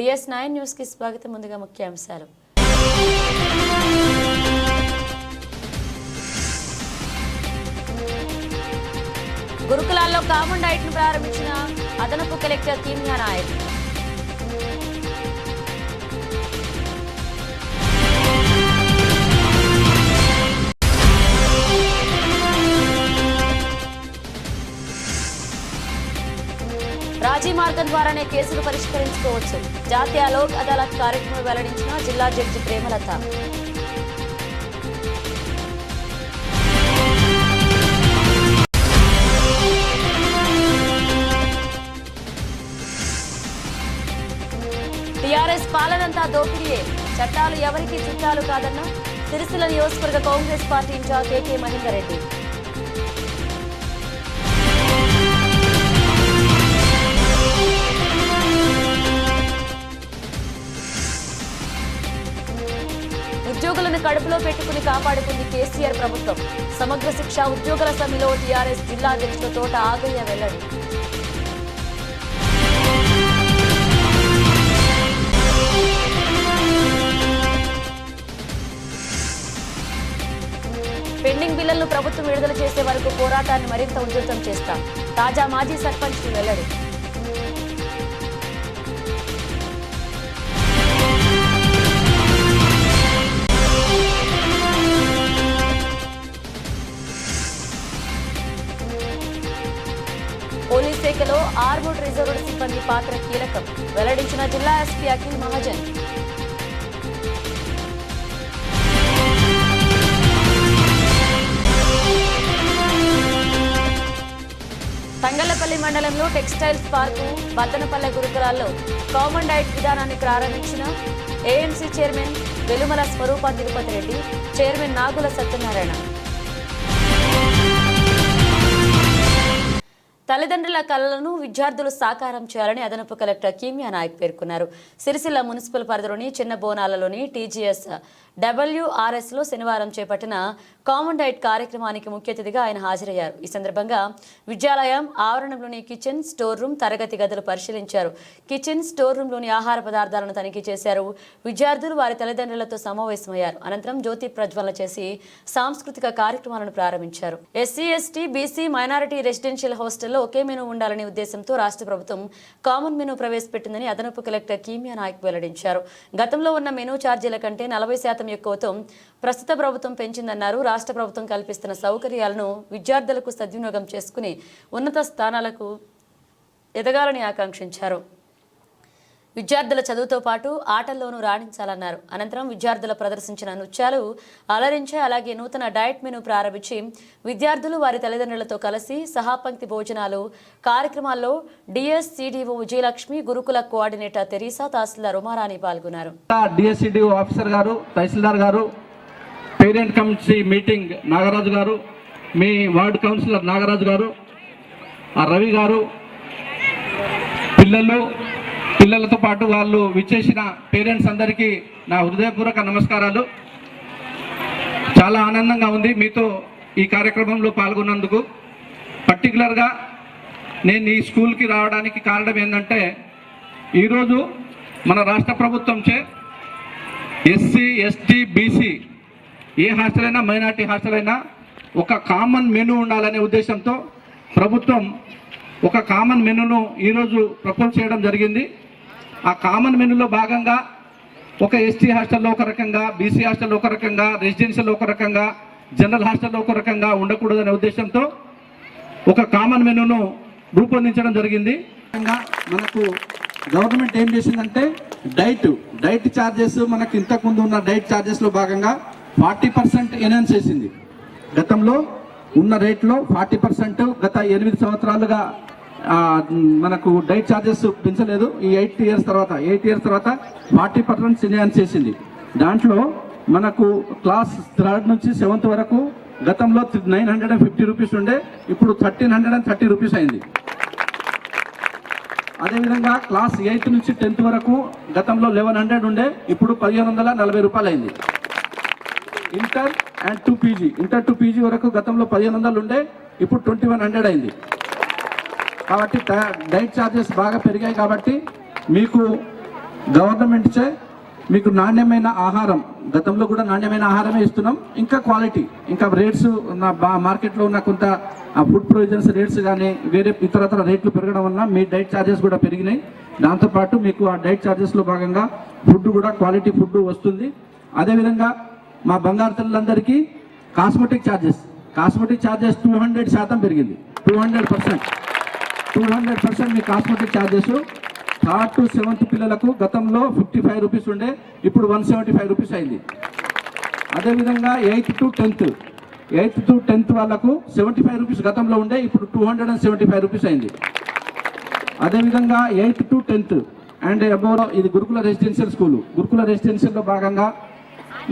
DS nine న్యూస్కి స్వాగతం ముందుగా ముఖ్యాంశాలు. గురుకులాల్లో కామన్ డైట్ను ప్రారంభించిన అదనపు కలెక్టర్ కీమియా నాయక్. రాజీ మార్గం ద్వారానే కేసులు పరిష్కరించుకోవచ్చు. జాతీయ లోక్ అదాలత్ కార్యక్రమం వెల్లడించిన జిల్లా జడ్జి ప్రేమలత. టీఆర్ఎస్ పాలనంతా దోపిడీయే. చట్టాలు ఎవరికి చుట్టాలు కాదన్న సిరిసిల్ల నియోజకవర్గ Congress party incharge KK Mahender Reddy. ఉద్యోగులను కడుపులో పెట్టుకుని కాపాడుకుంది కేసీఆర్ ప్రభుత్వం. సమగ్ర శిక్ష ఉద్యోగుల సమ్మెలో టీఆర్ఎస్ జిల్లా అధ్యక్షుల తోట ఆగయ్య వెల్లడి. పెండింగ్ బిల్లులను ప్రభుత్వం విడుదల చేసే వరకు పోరాటాన్ని మరింత ఉధృతం చేస్తాం. తాజా మాజీ సర్పంచ్ వెల్లడి. ఆర్మూడ్ రిజర్వ్డ్ సిబ్బంది పాత్ర కీలకం. వెల్లడించిన జిల్లా ఎస్పీ అఖిల్ మహాజన్. తంగళ్ళపల్లి మండలంలో టెక్స్టైల్స్ పార్కు బద్దనపల్లె గురుకులాల్లో కామన్ డైట్ విధానాన్ని ప్రారంభించిన AMC chairman Velumala Swaroopa Tirupati Reddy chairman Nagula Satyanarayana. తల్లిదండ్రుల కళలను విద్యార్థులు సాకారం చేయాలని అదనపు కలెక్టర్ కీమియా నాయక్ పేర్కొన్నారు. సిరిసిల్ల మున్సిపల్ పరిధిలోని చిన్న బోనాలలోని టీజీఎస్ డబ్ల్యూఆర్ఎస్లో శనివారం చేపట్టిన కామన్ డైట్ కార్యక్రమానికి ముఖ్య అతిథిగా ఆయన హాజరయ్యారు. ఈ సందర్భంగా విద్యాలయం ఆవరణంలోని కిచెన్ స్టోర్ రూమ్ తరగతి గదులు పరిశీలించారు. కిచెన్ స్టోర్ రూమ్లోని ఆహార పదార్థాలను తనిఖీ చేశారు. విద్యార్థులు వారి తల్లిదండ్రులతో సమావేశమయ్యారు. అనంతరం జ్యోతి ప్రజ్వలన చేసి సాంస్కృతిక కార్యక్రమాలను ప్రారంభించారు. SC ST BC minority residential హాస్టల్లో ఒకే మెనూ ఉండాలనే ఉద్దేశంతో రాష్ట్ర ప్రభుత్వం కామన్ మెనూ ప్రవేశపెట్టిందని అదనపు కలెక్టర్ కీమియా నాయక్ వెల్లడించారు. గతంలో ఉన్న మెనూ ఛార్జీల కంటే నలభై శాతం ఎక్కువతో ప్రస్తుత ప్రభుత్వం పెంచిందన్నారు. రాష్ట్ర ప్రభుత్వం కల్పిస్తున్న సౌకర్యాలను విద్యార్థులకు సద్వినియోగం చేసుకుని ఉన్నత స్థానాలకు ఎదగాలని ఆకాంక్షించారు. విద్యార్థుల చదువుతో పాటు ఆటల్లోనూ రాణించాలన్నారు. అనంతరం విద్యార్థుల ప్రదర్శించిన నృత్యాలు అలరించే అలాగే నూతన డయట్ మెను ప్రారంభించి విద్యార్థులు వారి తల్లిదండ్రులతో కలిసి సహాపంక్తి భోజనాలు కార్యక్రమాల్లో డిఎస్సిడిఓ విజయలక్ష్మి గురుకుల కోఆర్డినేటర్ తెరీసా తహసీల్దార్ ఉమారాణి పాల్గొన్నారు. డిఎస్సిడిఓ ఆఫీసర్ గారు తహసీల్దార్ గారు పేరెంట్ కమిటీ మీటింగ్ నాగరాజు గారు మీ వార్డు కౌన్సిలర్ నాగరాజు గారు రవి గారు పిల్లలు పిల్లలతో పాటు వాళ్ళు విచ్చేసిన పేరెంట్స్ అందరికీ నా హృదయపూర్వక నమస్కారాలు. చాలా ఆనందంగా ఉంది మీతో ఈ కార్యక్రమంలో పాల్గొన్నందుకు. పర్టికులర్గా నేను ఈ స్కూల్కి రావడానికి కారణం ఏంటంటే ఈరోజు మన రాష్ట్ర ప్రభుత్వంచే SC ST BC A hostel అయినా మైనార్టీ హాస్టల్ అయినా ఒక కామన్ మెనూ ఉండాలనే ఉద్దేశంతో ప్రభుత్వం ఒక కామన్ మెనూను ఈరోజు ప్రపోజ్ చేయడం జరిగింది. ఆ కామన్ మెనూలో భాగంగా ఒక ఎస్టీ హాస్టల్లో ఒక రకంగా బీసీ హాస్టల్లో ఒక రకంగా రెసిడెన్షియల్లో ఒక రకంగా జనరల్ హాస్టల్లో ఒక రకంగా ఉండకూడదనే ఉద్దేశంతో ఒక కామన్ మెనూను రూపొందించడం జరిగింది. మనకు గవర్నమెంట్ ఏం చేసిందంటే డైట్ డైట్ ఛార్జెస్ మనకి ఇంతకుముందు ఉన్న డైట్ ఛార్జెస్లో భాగంగా ఫార్టీ పర్సెంట్ ఎనౌన్స్ చేసింది. గతంలో ఉన్న రేట్లో ఫార్టీ పర్సెంట్ గత ఎనిమిది సంవత్సరాలుగా మనకు డైట్ ఛార్జెస్ పెంచలేదు. ఈ ఎయిట్ ఇయర్స్ తర్వాత ఎయిట్ ఇయర్స్ తర్వాత ఫార్టీ పర్సెంట్ ఎనౌన్స్ చేసింది. దాంట్లో మనకు క్లాస్ థర్డ్ నుంచి సెవెంత్ వరకు గతంలో nine hundred and fifty rupees ఉండే ఇప్పుడు thirteen hundred and thirty rupees అయింది. అదేవిధంగా క్లాస్ ఎయిత్ నుంచి టెన్త్ వరకు గతంలో లెవెన్ హండ్రెడ్ ఉండే ఇప్పుడు పదిహేను వందల నలభై రూపాయలు అయింది. Inter and to PG inter to PG వరకు గతంలో పదిహేను వందలు ఉండే ఇప్పుడు ట్వంటీ వన్ హండ్రెడ్ అయింది. కాబట్టి డైట్ ఛార్జెస్ బాగా పెరిగాయి కాబట్టి మీకు గవర్నమెంట్చే మీకు నాణ్యమైన ఆహారం గతంలో కూడా నాణ్యమైన ఆహారమే ఇస్తున్నాం. ఇంకా క్వాలిటీ ఇంకా రేట్స్ ఉన్న బా- మార్కెట్లో ఉన్న కొంత ఫుడ్ ప్రొవిజన్స్ రేట్స్ కానీ వేరే ఇతరతర రేట్లు పెరగడం వల్ల మీ డైట్ ఛార్జెస్ కూడా పెరిగినాయి. దాంతోపాటు మీకు ఆ డైట్ ఛార్జెస్లో భాగంగా ఫుడ్ కూడా క్వాలిటీ ఫుడ్ వస్తుంది. అదేవిధంగా మా బంగారు తల్లులందరికీ cosmetic charges cosmetic charges two hundred శాతం పెరిగింది. Two hundred percent two hundred percent me cosmetic charges third to seventh పిల్లలకు గతంలో ఫిఫ్టీ ఫైవ్ రూపీస్ ఉండే ఇప్పుడు వన్ సెవెంటీ ఫైవ్ రూపీస్ అయింది. అదేవిధంగా eighth to tenth eighth to tenth వాళ్ళకు seventy five rupees గతంలో ఉండే ఇప్పుడు two hundred and seventy five rupees అయింది. అదేవిధంగా eighth to tenth and above ఇది గురుకుల రెసిడెన్షియల్ స్కూల్ గురుకుల రెసిడెన్షియల్లో భాగంగా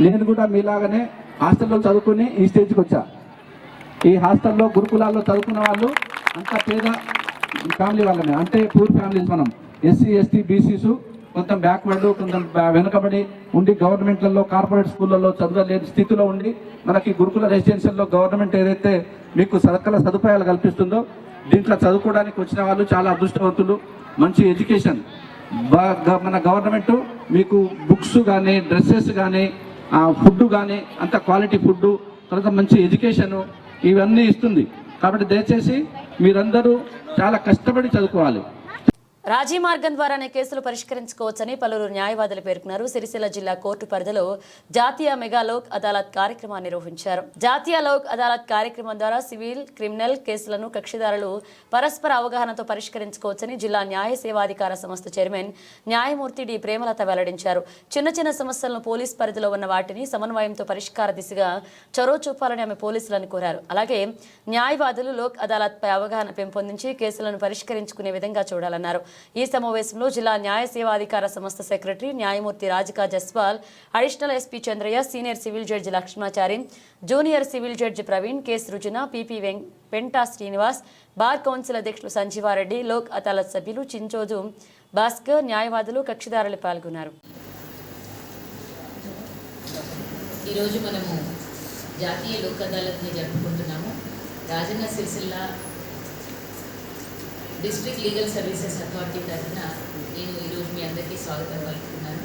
నేను కూడా మీలాగానే హాస్టల్లో చదువుకుని ఈ స్టేజ్కి వచ్చా. ఈ హాస్టల్లో గురుకులాల్లో చదువుకున్న వాళ్ళు అంత పేద ఫ్యామిలీ వాళ్ళమే. అంటే పూర్ ఫ్యామిలీస్ మనం. ఎస్సీ ఎస్టీ బీసీస్ కొంత బ్యాక్వర్డ్ కొంత వెనుకబడి ఉండి గవర్నమెంట్లలో కార్పొరేట్ స్కూళ్ళల్లో చదవలేని స్థితిలో ఉండి మనకి గురుకుల రెసిడెన్షియల్లో గవర్నమెంట్ ఏదైతే మీకు సరకల సదుపాయాలు కల్పిస్తుందో దీంట్లో చదువుకోవడానికి వచ్చిన వాళ్ళు చాలా అదృష్టవంతులు. మంచి ఎడ్యుకేషన్. బాగా మన గవర్నమెంట్ మీకు బుక్స్ కానీ డ్రెస్సెస్ కానీ ఫుడ్ కానీ అంత క్వాలిటీ ఫుడ్ తర్వాత మంచి ఎడ్యుకేషను ఇవన్నీ ఇస్తుంది. కాబట్టి దయచేసి మీరందరూ చాలా కష్టపడి చదువుకోవాలి. రాజీ మార్గం ద్వారానే కేసులు పరిష్కరించుకోవచ్చని పలువురు న్యాయవాదులు పేర్కొన్నారు. సిరిసిల్ల జిల్లా కోర్టు పరిధిలో జాతీయ మెగా లోక్ అదాలత్ కార్యక్రమాన్ని నిర్వహించారు. జాతీయ లోక్ అదాలత్ కార్యక్రమం ద్వారా సివిల్ క్రిమినల్ కేసులను కక్షిదారులు పరస్పర అవగాహనతో పరిష్కరించుకోవచ్చని జిల్లా న్యాయ సేవాధికార సంస్థ చైర్మన్ న్యాయమూర్తి డి. ప్రేమలత వెల్లడించారు. చిన్న చిన్న సమస్యలను పోలీస్ పరిధిలో ఉన్న వాటిని సమన్వయంతో పరిష్కార దిశగా చొరవ చూపాలని ఆమె పోలీసులను కోరారు. అలాగే న్యాయవాదులు లోక్ అదాలత్పై అవగాహన పెంపొందించి కేసులను పరిష్కరించుకునే విధంగా చూడాలన్నారు. ఈ సమావేశంలో జిల్లా న్యాయ సేవాధికార సంస్థ సెక్రటరీ న్యాయమూర్తి Rajika Jaswal additional SP Chandraiah senior civil judge Lakshmachari junior civil judge Praveen guess రుజున పిపి వెం పెంటా శ్రీనివాస్ బార్ కౌన్సిల్ అధ్యక్షులు సంజీవారెడ్డి లోక్ అదాలత్ సభ్యులు చించోజు భాస్కర్ న్యాయవాదులు కక్షిదారులు పాల్గొన్నారు. ఈరోజు మనము జాతీయ లోక్ అదాలత్ని జరుపుకుంటున్నాము. Rajanna Sircilla district legal services authority తరఫున నేను ఈరోజు మీ అందరికీ స్వాగతం పలుకుతున్నాను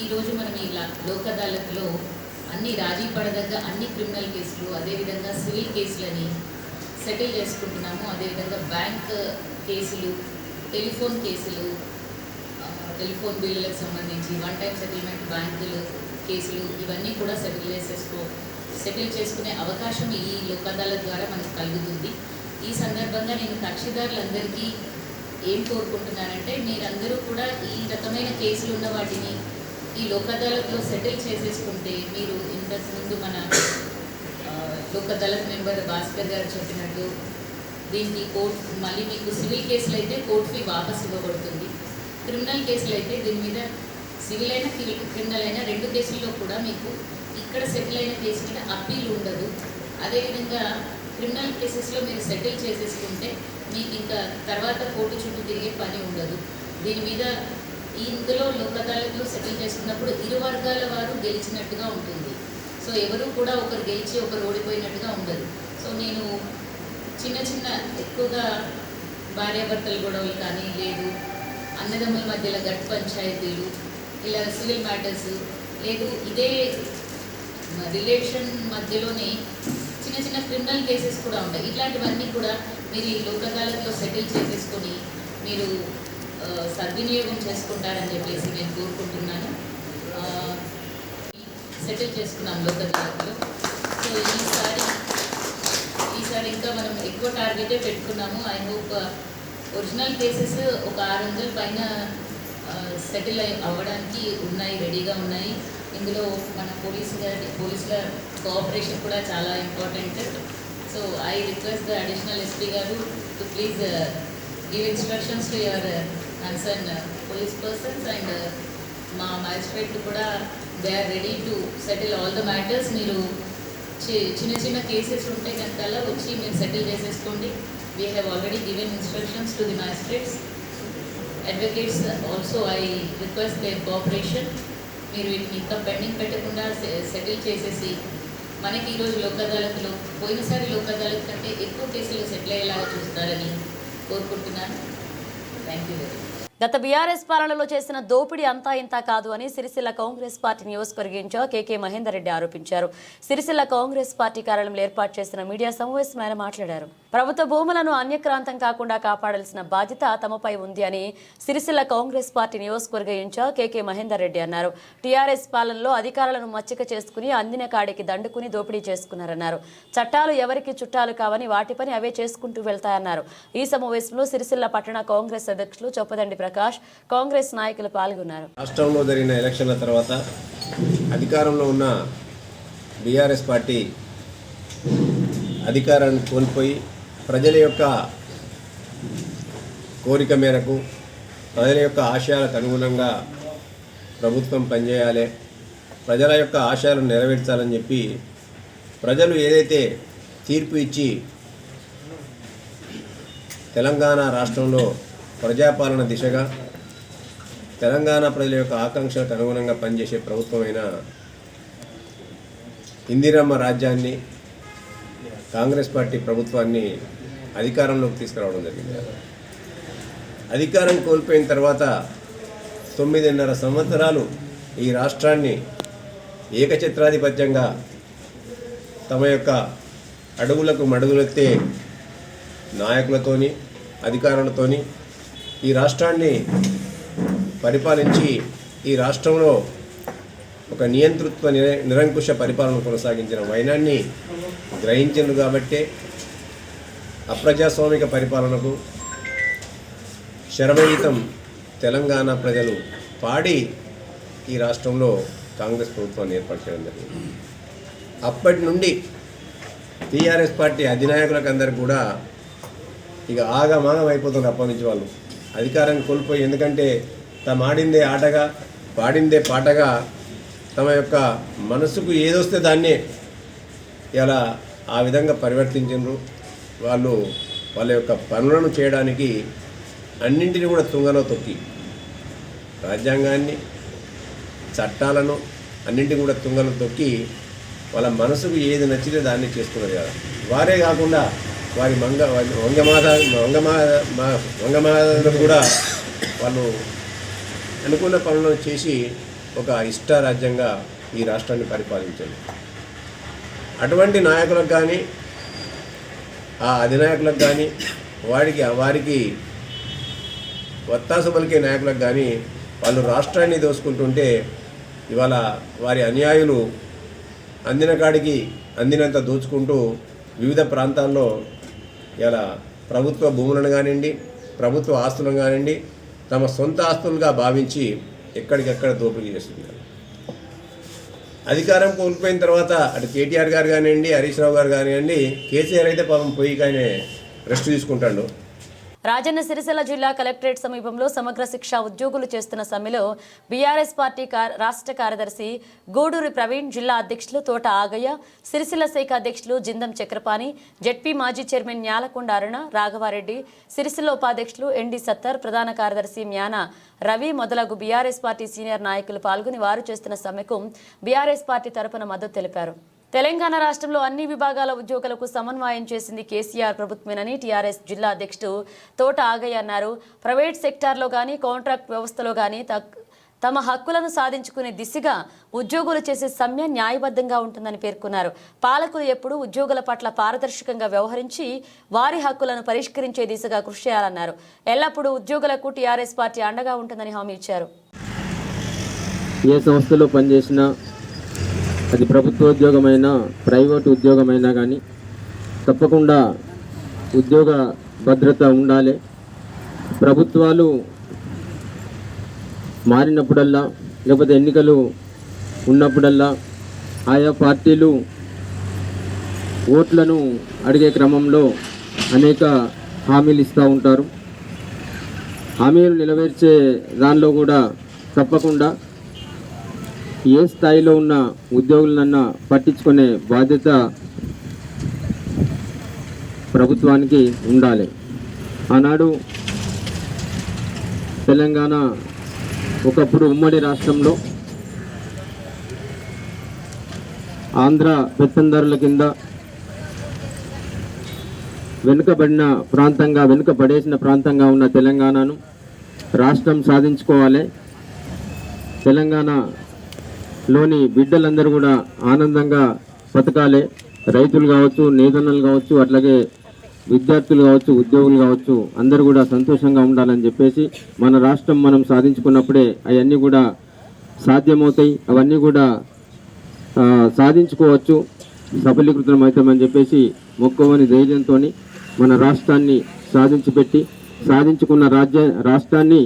ఈరోజు మనం ఈ లా- లోక్ అదాలత్లో అన్ని రాజీ పడదగ్గ అన్ని క్రిమినల్ కేసులు అదేవిధంగా సివిల్ కేసులని సెటిల్ చేసుకుంటున్నాము. అదేవిధంగా బ్యాంక్ కేసులు టెలిఫోన్ కేసులు టెలిఫోన్ బిల్లులకు సంబంధించి వన్ టైం సెటిల్మెంట్ బ్యాంకులు కేసులు ఇవన్నీ కూడా సెటిల్ చేసేసుకో సెటిల్ చేసుకునే అవకాశం ఈ లోక్ అదాలత్ ద్వారా మనకు కలుగుతుంది. ఈ సందర్భంగా నేను కక్షిదారులందరికీ ఏం కోరుకుంటున్నానంటే మీరందరూ కూడా ఈ రకమైన కేసులు ఉన్న వాటిని ఈ లోక్ అదాలత్లో సెటిల్ చేసేసుకుంటే మీరు ఇంతకు ముందు మన లోక్ అదాలత్ మెంబర్ భాస్కర్ గారు చెప్పినట్టు దీన్ని కోర్ట్ మళ్ళీ మీకు సివిల్ కేసులు అయితే కోర్ట్ ఫీ వాపస్ ఇవ్వబడుతుంది. క్రిమినల్ కేసులు అయితే దీని మీద సివిల్ అయినా క్రిమినల్ అయినా రెండు కేసుల్లో కూడా మీకు ఇక్కడ సెటిల్ అయిన కేసు మీద అప్పీల్ ఉండదు. అదేవిధంగా క్రిమినల్ కేసెస్లో మీరు సెటిల్ చేసేసుకుంటే మీకు ఇంకా తర్వాత కోర్టు చుట్టూ తిరిగే పని ఉండదు. దీని మీద ఇందులో లోకదాలతో సెటిల్ చేసుకున్నప్పుడు ఇరు వర్గాల వారు గెలిచినట్టుగా ఉంటుంది. సో ఎవరు కూడా ఒకరు గెలిచి ఒకరు ఓడిపోయినట్టుగా ఉండదు. సో నేను చిన్న చిన్న ఎక్కువగా భార్యాభర్తల గొడవలు కానీ లేదు అన్నదమ్ముల మధ్యలో గట్ పంచాయతీలు ఇలా సివిల్ మ్యాటర్స్ లేదు ఇదే రిలేషన్ మధ్యలోనే చిన్న చిన్న క్రిమినల్ కేసెస్ కూడా ఉంటాయి. ఇట్లాంటివన్నీ కూడా మీరు ఈ లోక్ సెటిల్ చేసేసుకొని మీరు సద్వినియోగం చేసుకుంటారని చెప్పేసి నేను కోరుకుంటున్నాను. సెటిల్ చేసుకున్నాం లోక్ సో ఈసారి ఈసారి ఇంకా మనం ఎక్కువ టార్గెటే పెట్టుకున్నాము. ఐ హోప్ ఒరిజినల్ కేసెస్ ఒక ఆరు వందల పైన సెటిల్ అవ్వడానికి ఉన్నాయి రెడీగా ఉన్నాయి. ఇందులో మన పోలీసు గారి పోలీసుల కోఆపరేషన్ కూడా చాలా important so I request the additional SP గారు to please give instructions to your concern police persons and మా మ్యాజిస్ట్రేట్ కూడా they are ready to settle all the matters మీరు చి- చిన్న చిన్న కేసెస్ ఉంటే కనుక వచ్చి మీరు సెటిల్ చేసేసుకోండి. We have already given instructions to the magistrates advocates also I request their cooperation మీరు వీటిని ఇంకా పెండింగ్ పెట్టకుండా సెటిల్ చేసేసి మనకి ఈరోజు లోక్ అదాలత్లో పోయినసారి లోక్ అదాలత్ కంటే ఎక్కువ కేసులు సెటిల్ అయ్యేలాగా చూస్తారని కోరుకుంటున్నాను. థ్యాంక్ యూ వెరీ మచ్ గత బీఆర్ఎస్ పాలనలో చేసిన దోపిడీ అంతా ఇంతా కాదు అని సిరిసిల్ల కాంగ్రెస్ పార్టీ నియోజకవర్గ ఇన్ఛార్జ్ కేకే మహేందర్ రెడ్డి ఆరోపించారు. సిరిసిల్ల కాంగ్రెస్ పార్టీ కార్యాలయంలో ఏర్పాటు చేసిన మీడియా సమావేశం ఆయన మాట్లాడారు. ప్రభుత్వ భూములను అన్యక్రాంతం కాకుండా కాపాడాల్సిన బాధ్యత తమపై ఉంది అని సిరిసిల్ల కాంగ్రెస్ పార్టీ నియోజకవర్గ ఇన్ఛార్జ్ కేకే మహేందర్ రెడ్డి అన్నారు. టీఆర్ఎస్ పాలనలో అధికారులను మచ్చిక చేసుకుని అందిన కాడికి దండుకుని దోపిడీ చేసుకున్నారన్నారు. చట్టాలు ఎవరికి చుట్టాలు కావని వాటి పని అవే చేసుకుంటూ వెళ్తాయన్నారు. ఈ సమావేశంలో సిరిసిల్ల పట్టణ కాంగ్రెస్ అధ్యక్షులు చొప్పదండి ప్రకాష్ కాంగ్రెస్ నాయకులు పాల్గొన్నారు. రాష్ట్రంలో జరిగిన ఎలక్షన్ల తర్వాత అధికారంలో ఉన్న బీఆర్ఎస్ పార్టీ అధికారాన్ని కోల్పోయి ప్రజల యొక్క కోరిక మేరకు ప్రజల యొక్క ఆశయాలకు అనుగుణంగా ప్రభుత్వం పనిచేయాలి ప్రజల యొక్క ఆశయాలను నెరవేర్చాలని చెప్పి ప్రజలు ఏదైతే తీర్పు ఇచ్చి తెలంగాణ రాష్ట్రంలో ప్రజాపాలన దిశగా తెలంగాణ ప్రజల యొక్క ఆకాంక్షలకు అనుగుణంగా పనిచేసే ప్రభుత్వమైన ఇందిరమ్మ రాజ్యాన్ని కాంగ్రెస్ పార్టీ ప్రభుత్వాన్ని అధికారంలోకి తీసుకురావడం జరిగింది. అధికారం కోల్పోయిన తర్వాత తొమ్మిదిన్నర సంవత్సరాలు ఈ రాష్ట్రాన్ని ఏకఛత్రాధిపత్యంగా తమ యొక్క అడుగులకు మడుగులెత్తే నాయకులతోని అధికారులతోని ఈ రాష్ట్రాన్ని పరిపాలించి ఈ రాష్ట్రంలో ఒక నియంతృత్వ నిర నిరంకుశ పరిపాలన కొనసాగించిన వైనాన్ని గ్రహించింది కాబట్టే అప్రజాస్వామిక పరిపాలనకు శరమయుతం తెలంగాణ ప్రజలు పాడి ఈ రాష్ట్రంలో కాంగ్రెస్ ప్రభుత్వాన్ని ఏర్పాటు చేయడం జరిగింది. అప్పటి నుండి టీఆర్ఎస్ పార్టీ అధినాయకులకు అందరు కూడా ఇక ఆగమాగం అయిపోతుంది అప్పటి నుంచి వాళ్ళు. అధికారం కోల్పోయి ఎందుకంటే తమ ఆడిందే ఆటగా పాడిందే పాటగా తమ యొక్క మనసుకు ఏదొస్తే దాన్నే ఇలా ఆ విధంగా పరివర్తించారు వాళ్ళు వాళ్ళ యొక్క పనులను చేయడానికి అన్నింటినీ కూడా తుంగలో తొక్కి రాజ్యాంగాన్ని చట్టాలను అన్నింటినీ కూడా తుంగలో తొక్కి వాళ్ళ మనసుకు ఏది నచ్చితే దాన్ని చేసుకున్నారు కదా. వారే కాకుండా వారి మంగ వంగమాత వంగమా మా- వంగమాతను కూడా వాళ్ళు అనుకున్న పనులను చేసి ఒక ఇష్ట రాజ్యంగా ఈ రాష్ట్రాన్ని పరిపాలించారు. అటువంటి నాయకులకు కానీ ఆ అధినాయకులకు కానీ వాడికి వారికి వత్తాసు పలికే నాయకులకు కానీ వాళ్ళు రాష్ట్రాన్ని దోసుకుంటుంటే ఇవాళ వారి అన్యాయులు అందిన కాడికి అందినంత దోచుకుంటూ వివిధ ప్రాంతాల్లో ఇలా ప్రభుత్వ భూములను కానివ్వండి ప్రభుత్వ ఆస్తులను కానివ్వండి తమ సొంత ఆస్తులుగా భావించి ఎక్కడికెక్కడ దోపిడీ చేస్తున్నారు. అధికారం కోల్పోయిన తర్వాత అటు కేటీఆర్ గారు కానివ్వండి హరీష్ రావు గారు కానివ్వండి కేసీఆర్ అయితే పాపం పోయి కానీ రెస్ట్ తీసుకుంటాడు. రాజన్న సిరిసిల్ల జిల్లా కలెక్టరేట్ సమీపంలో సమగ్ర శిక్ష ఉద్యోగులు చేస్తున్న సమ్మెలో బీఆర్ఎస్ పార్టీ రాష్ట్ర కార్యదర్శి గూడూరి ప్రవీణ్ జిల్లా అధ్యక్షులు తోట ఆగయ్య సిరిసిల్ల శాఖ అధ్యక్షులు జిందం చక్రపాణి జెడ్పీ మాజీ చైర్మన్ న్యాలకొండ అరుణ రాఘవారెడ్డి సిరిసిల్ల ఉపాధ్యక్షులు ఎండి సత్తర్ ప్రధాన కార్యదర్శి మ్యాన రవి మొదలగు బీఆర్ఎస్ పార్టీ సీనియర్ నాయకులు పాల్గొని వారు చేస్తున్న సమ్మెకు బీఆర్ఎస్ పార్టీ తరపున మద్దతు తెలిపారు. తెలంగాణ రాష్ట్రంలో అన్ని విభాగాల ఉద్యోగులకు సమన్వయం చేసింది కేసీఆర్ ప్రభుత్వమేనని టీఆర్ఎస్ జిల్లా అధ్యక్షుడు తోట ఆగయ్య అన్నారు. ప్రైవేట్ సెక్టార్లో కానీ కాంట్రాక్ట్ వ్యవస్థలో కానీ తమ హక్కులను సాధించుకునే దిశగా ఉద్యోగులు చేసే సమ్మె న్యాయబద్ధంగా ఉంటుందని పేర్కొన్నారు. పాలకులు ఎప్పుడూ ఉద్యోగుల పట్ల పారదర్శకంగా వ్యవహరించి వారి హక్కులను పరిష్కరించే దిశగా కృషి చేయాలన్నారు. ఎల్లప్పుడూ ఉద్యోగులకు టీఆర్ఎస్ పార్టీ అండగా ఉంటుందని హామీ ఇచ్చారు. ఏ సంస్థలో పనిచేసినా అది ప్రభుత్వ ఉద్యోగమైనా ప్రైవేట్ ఉద్యోగమైనా కానీ తప్పకుండా ఉద్యోగ భద్రత ఉండాలి. ప్రభుత్వాలు మారినప్పుడల్లా లేకపోతే ఎన్నికలు ఉన్నప్పుడల్లా ఆయా పార్టీలు ఓట్లను అడిగే క్రమంలో అనేక హామీలు ఇస్తూ ఉంటారు. హామీలు నెరవేర్చే దానిలో కూడా తప్పకుండా ఏ స్థాయిలో ఉన్న ఉద్యోగులనన్నా పట్టించుకునే బాధ్యత ప్రభుత్వానికి ఉండాలి. ఆనాడు తెలంగాణ ఒకప్పుడు ఉమ్మడి రాష్ట్రంలో ఆంధ్ర పెత్తందారుల కింద వెనుకబడిన ప్రాంతంగా వెనుకబడేసిన ప్రాంతంగా ఉన్న తెలంగాణను రాష్ట్రం సాధించుకోవాలి. తెలంగాణ లోని బిడ్డలందరూ కూడా ఆనందంగా బతకాలి. రైతులు కావచ్చు నేతన్నలు కావచ్చు అట్లాగే విద్యార్థులు కావచ్చు ఉద్యోగులు కావచ్చు అందరూ కూడా సంతోషంగా ఉండాలని చెప్పేసి మన రాష్ట్రం మనం సాధించుకున్నప్పుడే అవన్నీ కూడా సాధ్యమవుతాయి. అవన్నీ కూడా సాధించుకోవచ్చు. సఫలీకృతం అవుతామని చెప్పేసి మొక్కవని ధైర్యంతో మన రాష్ట్రాన్ని సాధించి పెట్టి సాధించుకున్న రాజ్య రాష్ట్రాన్ని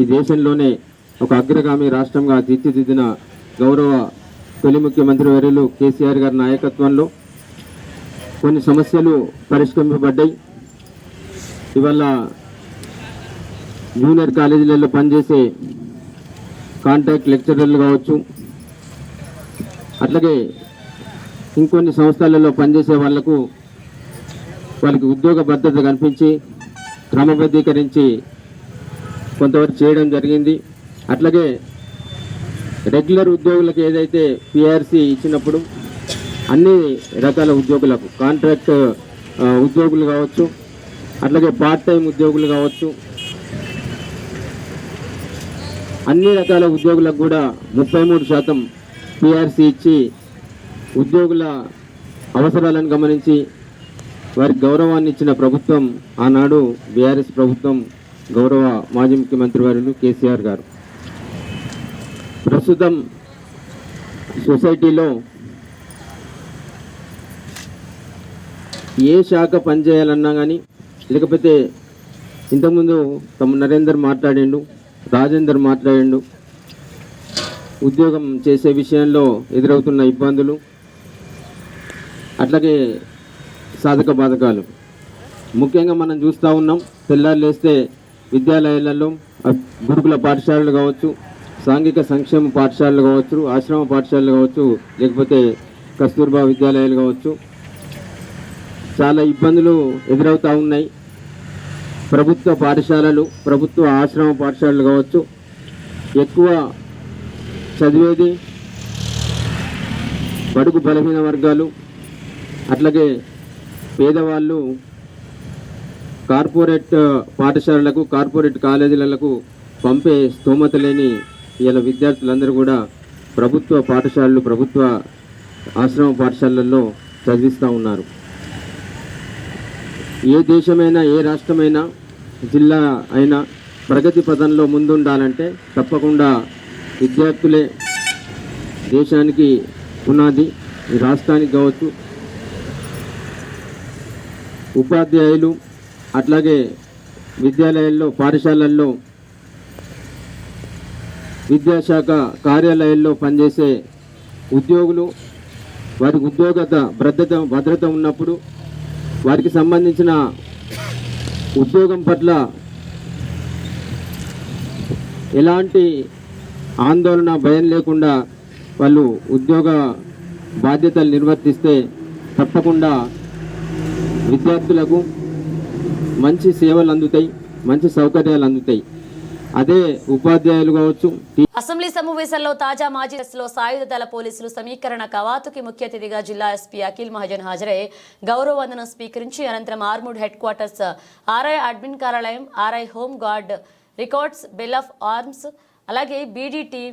ఈ దేశంలోనే ఒక అగ్రగామి రాష్ట్రంగా తీర్చిదిద్దిన గౌరవ తొలి ముఖ్యమంత్రి వర్యులు కేసీఆర్ గారి నాయకత్వంలో కొన్ని సమస్యలు పరిష్కరింపబడ్డాయి. ఇవాళ జూనియర్ కాలేజీలలో పనిచేసే కాంటాక్ట్ లెక్చరర్లు కావచ్చు అట్లాగే ఇంకొన్ని సంస్థలలో పనిచేసే వాళ్ళకు వాళ్ళకి ఉద్యోగ భద్రత కల్పించి క్రమబద్ధీకరించి కొంతవరకు చేయడం జరిగింది. అట్లాగే రెగ్యులర్ ఉద్యోగులకు ఏదైతే పిఆర్సి ఇచ్చినప్పుడు అన్ని రకాల ఉద్యోగులకు కాంట్రాక్ట్ ఉద్యోగులు కావచ్చు అట్లాగే పార్ట్ టైం ఉద్యోగులు కావచ్చు అన్ని రకాల ఉద్యోగులకు కూడా ముప్పై మూడు శాతం పిఆర్సీ ఇచ్చి ఉద్యోగుల అవసరాలను గమనించి వారి గౌరవాన్ని ఇచ్చిన ప్రభుత్వం ఆనాడు బీఆర్ఎస్ ప్రభుత్వం గౌరవ మాజీ ముఖ్యమంత్రి వారు కేసీఆర్ గారు. ప్రస్తుతం సొసైటీలో ఏ శాఖ పనిచేయాలన్నా కానీ లేకపోతే ఇంతకుముందు తమ నరేందర్ మాట్లాడిండు రాజేందర్ మాట్లాడిండు ఉద్యోగం చేసే విషయంలో ఎదురవుతున్న ఇబ్బందులు అట్లాగే సాధక బాధకాలు. ముఖ్యంగా మనం చూస్తూ ఉన్నాం పిల్లలు లేస్తే విద్యాలయాలలో గురుకుల పాఠశాలలు కావచ్చు సాంఘిక సంక్షేమ పాఠశాలలు కావచ్చు ఆశ్రమ పాఠశాలలు కావచ్చు లేకపోతే కస్తూర్బా విద్యాలయాలు కావచ్చు. చాలా ఇబ్బందులు ఎదురవుతూ ఉన్నాయి. ప్రభుత్వ పాఠశాలలు ప్రభుత్వ ఆశ్రమ పాఠశాలలు కావచ్చు ఎక్కువ చదివేది బడుగు బలహీన వర్గాలు అట్లాగే పేదవాళ్ళు కార్పొరేట్ పాఠశాలలకు కార్పొరేట్ కాలేజీలకు పంపే స్తోమత లేని ఇలా విద్యార్థులందరూ కూడా ప్రభుత్వ పాఠశాలలు ప్రభుత్వ ఆశ్రమ పాఠశాలల్లో చదివిస్తూ ఉన్నారు. ఏ దేశమైనా ఏ రాష్ట్రమైనా జిల్లా అయినా ప్రగతి పదంలో ముందుండాలంటే తప్పకుండా విద్యార్థులే దేశానికి పునాది రాష్ట్రానికి కావచ్చు. ఉపాధ్యాయులు అట్లాగే విద్యాలయాల్లో పాఠశాలల్లో విద్యాశాఖ కార్యాలయాల్లో పనిచేసే ఉద్యోగులు వారికి ఉద్యోగత భద్రత భద్రత ఉన్నప్పుడు వారికి సంబంధించిన ఉద్యోగం పట్ల ఎలాంటి ఆందోళన భయం లేకుండా వాళ్ళు ఉద్యోగ బాధ్యతలు నిర్వర్తిస్తే తప్పకుండా విద్యార్థులకు మంచి సేవలు అందుతాయి మంచి సౌకర్యాలు అందుతాయి. అదే ఉపాధ్యాయులు కావచ్చు అసెంబ్లీ సమావేశాల్లో తాజా మాజీ లో సాయుధ దళ పోలీసులు సమీకరణ కవాతుకి ముఖ్య అతిథిగా జిల్లా ఎస్పీ అఖిల్ మహాజన్ హాజరై గౌరవ వందనం స్వీకరించి అనంతరం armed headquarters RI admin కార్యాలయం RI home guard records bell of arms అలాగే బీడీ టీం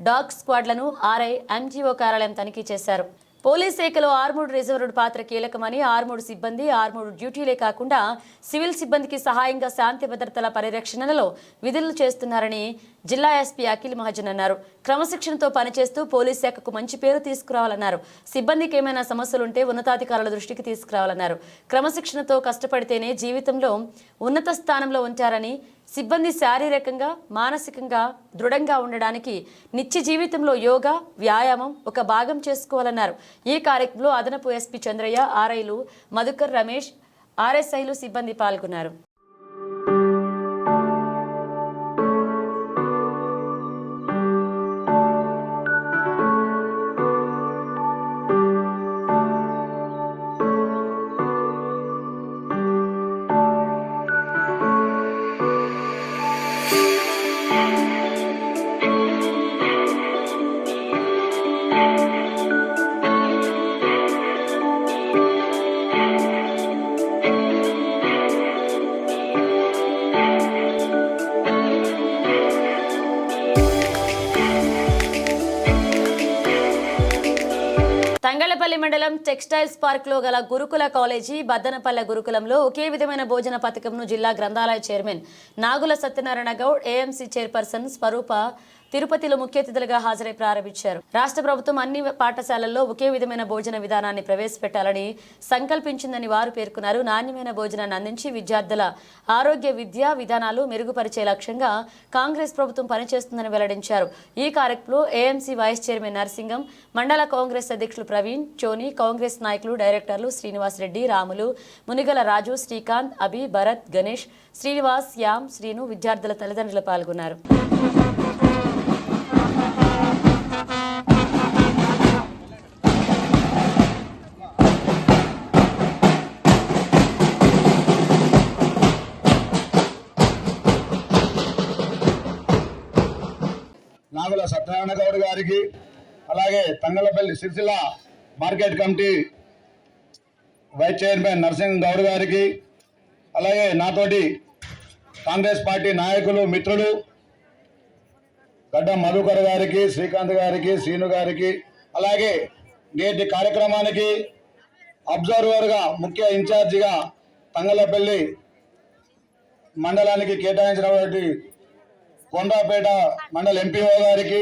డాగ్ స్క్వాడ్లను ఆర్ఐ ఎంజీఓ కార్యాలయం తనిఖీ చేశారు. పోలీస్ శాఖలో ఆర్మూడ్ రిజర్వ్డ్ పాత్ర కీలకమని ఆర్మూడ్ సిబ్బంది ఆర్మూడ్ డ్యూటీలే కాకుండా సివిల్ సిబ్బందికి సహాయంగా శాంతి భద్రతల పరిరక్షణలో విధులు చేస్తున్నారని జిల్లా ఎస్పీ అఖిల్ మహాజన్ అన్నారు. క్రమశిక్షణతో పనిచేస్తూ పోలీస్ శాఖకు మంచి పేరు తీసుకురావాలన్నారు. సిబ్బందికి ఏమైనా సమస్యలుంటే ఉన్నతాధికారుల దృష్టికి తీసుకురావాలన్నారు. క్రమశిక్షణతో కష్టపడితేనే జీవితంలో ఉన్నత స్థానంలో ఉంటారని సిబ్బంది శారీరకంగా మానసికంగా దృఢంగా ఉండడానికి నిత్య జీవితంలో యోగా వ్యాయామం ఒక భాగం చేసుకోవాలన్నారు. ఈ కార్యక్రమంలో అదనపు ఎస్పీ చంద్రయ్య ఆర్ఐలు మధుకర్ రమేష్ ఆర్ఎస్ఐలు సిబ్బంది పాల్గొన్నారు. మండలం టెక్స్టైల్స్ పార్క్లో గల గురుకుల కాలేజీ బద్దనపల్లె గురుకులంలో ఒకే విధమైన భోజన పథకంను జిల్లా గ్రంథాలయ chairman Nagula Satyanarayana Goud AMC chairperson Swaroopa తిరుపతిలో ముఖ్య అతిథులుగా హాజరై ప్రారంభించారు. రాష్ట్ర ప్రభుత్వం అన్ని పాఠశాలల్లో ఒకే విధమైన భోజన విధానాన్ని ప్రవేశపెట్టాలని సంకల్పించిందని వారు పేర్కొన్నారు. నాణ్యమైన భోజనాన్ని అందించి విద్యార్థుల ఆరోగ్య విద్యా విధానాలు మెరుగుపరిచే లక్ష్యంగా కాంగ్రెస్ ప్రభుత్వం పనిచేస్తుందని వెల్లడించారు. ఈ కార్యక్రమంలో ఏఎంసీ వైస్ చైర్మన్ నరసింగం మండల కాంగ్రెస్ అధ్యక్షులు ప్రవీణ్ చోని కాంగ్రెస్ నాయకులు డైరెక్టర్లు శ్రీనివాస్ రెడ్డి రాములు మునిగల రాజు శ్రీకాంత్ అభి భరత్ గణేష్ శ్రీనివాస్ యామ్ శ్రీను విద్యార్థుల తల్లిదండ్రులు పాల్గొన్నారు. సత్యనారాయణ గౌడ్ గారికి అలాగే Thangallapalli Sircilla market committee vice chairman Narsimha Goud గారికి అలాగే నాతోటి కాంగ్రెస్ పార్టీ నాయకులు మిత్రులు గడ్డ మధుకర్ గారికి శ్రీకాంత్ గారికి శ్రీను గారికి అలాగే నేటి కార్యక్రమానికి అబ్జర్వర్గా ముఖ్య ఇన్ఛార్జిగా తంగలపల్లి మండలానికి కేటాయించినటువంటి కొండాపేట మండల ఎంపీఓ గారికి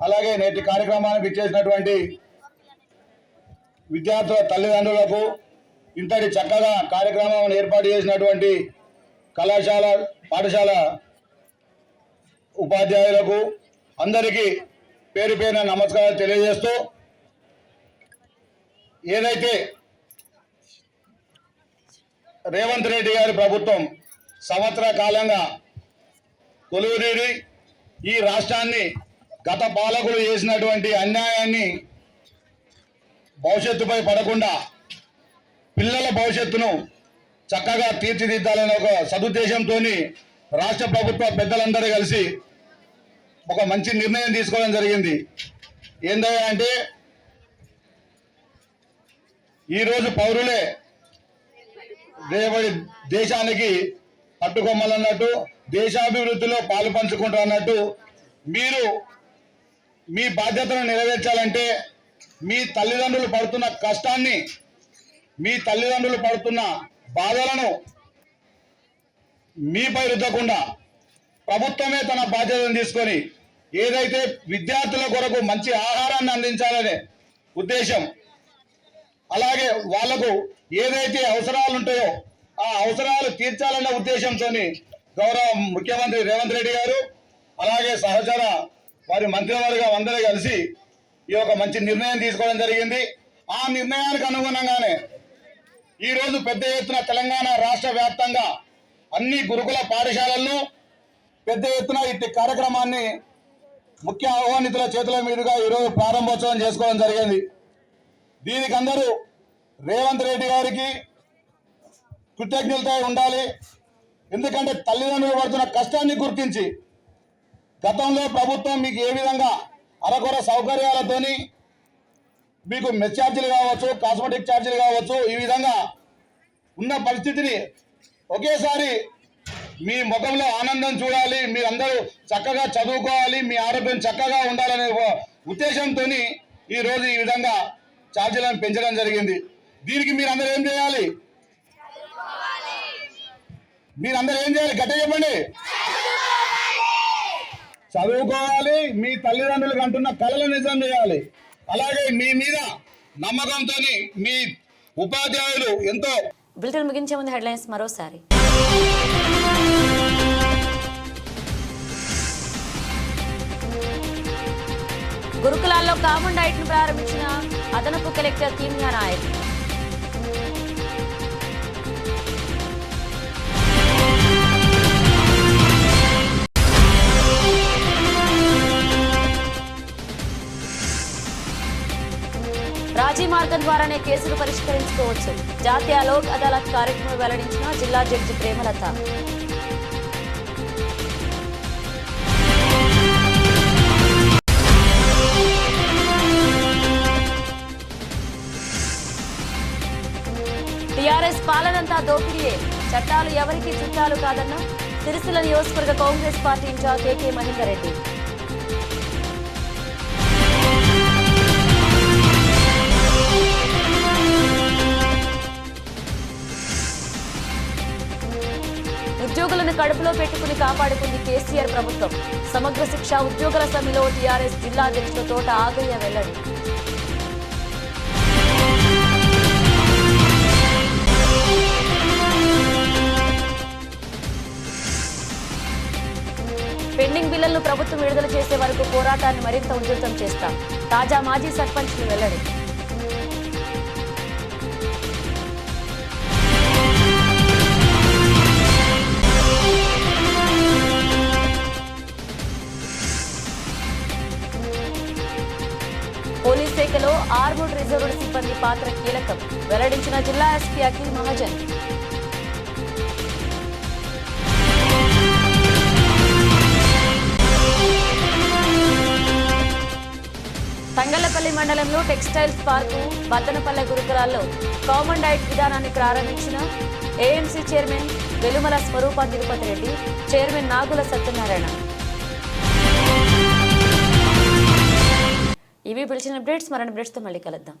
అలాగే నేటి కార్యక్రమానికి ఇచ్చేసినటువంటి విద్యార్థుల తల్లిదండ్రులకు ఇంతటి చక్కగా కార్యక్రమం ఏర్పాటు చేసినటువంటి కళాశాల పాఠశాల ఉపాధ్యాయులకు అందరికీ పేరు పేరున నమస్కారాలు తెలియజేస్తూ ఏదైతే రేవంత్ రెడ్డి గారి ప్రభుత్వం సంవత్సర కాలంగా కొలువుదీరి ఈ రాష్ట్రాన్ని గత పాలకులు చేసినటువంటి అన్యాయాన్ని భవిష్యత్తుపై పడకుండా పిల్లల భవిష్యత్తును చక్కగా తీర్చిదిద్దాలనే ఒక సదుద్దేశంతో రాష్ట్ర ప్రభుత్వ పెద్దలందరూ కలిసి ఒక మంచి నిర్ణయం తీసుకోవడం జరిగింది. ఏందయ్యా అంటే ఈరోజు పౌరులే రేపటి దేశానికి పట్టుకొమ్మలన్నట్టు దేశాభివృద్ధిలో పాలు పంచుకుంటారు అన్నట్టు మీరు మీ బాధ్యతను నెరవేర్చాలంటే మీ తల్లిదండ్రులు పడుతున్న కష్టాన్ని మీ తల్లిదండ్రులు పడుతున్న బాధలను మీపై రుద్దకుండా ప్రభుత్వమే తన బాధ్యతను తీసుకొని ఏదైతే విద్యార్థుల కొరకు మంచి ఆహారాన్ని అందించాలనే ఉద్దేశం అలాగే వాళ్ళకు ఏదైతే అవసరాలు ఉంటాయో ఆ అవసరాలు తీర్చాలన్న ఉద్దేశంతో గౌరవ ముఖ్యమంత్రి రేవంత్ రెడ్డి గారు అలాగే సహచర వారి మంత్రివర్గం అందరూ కలిసి ఈ యొక్క మంచి నిర్ణయం తీసుకోవడం జరిగింది. ఆ నిర్ణయానికి అనుగుణంగానే ఈరోజు పెద్ద ఎత్తున తెలంగాణ రాష్ట్ర వ్యాప్తంగా అన్ని గురుకుల పాఠశాలల్లో పెద్ద ఎత్తున ఇట్టి కార్యక్రమాన్ని ముఖ్య ఆహ్వానితుల చేతుల మీదుగా ఈరోజు ప్రారంభోత్సవం చేసుకోవడం జరిగింది. దీనికి అందరూ రేవంత్ రెడ్డి గారికి కృతజ్ఞతగా ఉండాలి. ఎందుకంటే తల్లిదండ్రులు పడుతున్న కష్టాన్ని గుర్తించి గతంలో ప్రభుత్వం మీకు ఏ విధంగా అరకొర సౌకర్యాలతోని మీకు మెస్ ఛార్జీలు కావచ్చు కాస్మెటిక్ ఛార్జీలు కావచ్చు ఈ విధంగా ఉన్న పరిస్థితిని ఒకేసారి మీ ముఖంలో ఆనందం చూడాలి మీరందరూ చక్కగా చదువుకోవాలి మీ ఆరోగ్యం చక్కగా ఉండాలనే ఉద్దేశంతో ఈ ఈ విధంగా ఛార్జీలను పెంచడం జరిగింది. దీనికి మీరందరూ ఏం చేయాలి? మీరందరూ ఏం చేయాలి? గట్ట చెప్పండి. చదువుకోవాలి మీ తల్లిదండ్రులకు అంటున్న కళలు నిజం చేయాలి. అలాగే మీ మీద నమ్మకంతో మీ ఉపాధ్యాయులు ఎంతో బులెటిన్ ముగించే ముందు హెడ్లైన్స్ మరోసారి. గురుకులాల్లో కామన్ డైట్ను ప్రారంభించిన అదనపు కలెక్టర్ కీమ్యా నాయక్. రాజీ మార్గం ద్వారానే కేసులు పరిష్కరించుకోవచ్చు. జాతీయ లోక్ అదాలత్ కార్యక్రమం వెల్లడించిన జిల్లా జడ్జి ప్రేమలత. టీఆర్ఎస్ పాలనంతా దోపిడీయే. చట్టాలు ఎవరికి చుట్టాలు కాదన్న సిరిసిల్ల నియోజకవర్గ కాంగ్రెస్ పార్టీ ఇన్ఛార్జ్ కేకే మహేందర్ రెడ్డి. ఉద్యోగులను కడుపులో పెట్టుకుని కాపాడుకుంది కేసీఆర్ ప్రభుత్వం. సమగ్ర శిక్ష ఉద్యోగుల సమ్మెలో టీఆర్ఎస్ జిల్లా అధ్యక్షుల తోట ఆగయ్య వెల్లడి. పెండింగ్ బిల్లులను ప్రభుత్వం విడుదల చేసే వరకు పోరాటాన్ని మరింత ఉధృతం చేస్తాం. తాజా మాజీ సర్పంచ్లు వెల్లడి. సిబ్బంది పాత్ర కీలకం. వెల్లడించిన జిల్లా ఎస్పీ అఖిల్ మహాజన్. తంగళ్ళపల్లి మండలంలో టెక్స్టైల్స్ పార్కు బద్దనపల్లె గురుకులాల్లో కామన్ డైట్ విధానాన్ని ప్రారంభించిన AMC chairman Velumala Swaroopa Tirupati Reddy chairman Nagula Satyanarayana. ఇవి పిలిచిన అప్డేట్స్ మరణ అప్డేట్స్తో మళ్ళీ కలుద్దాం.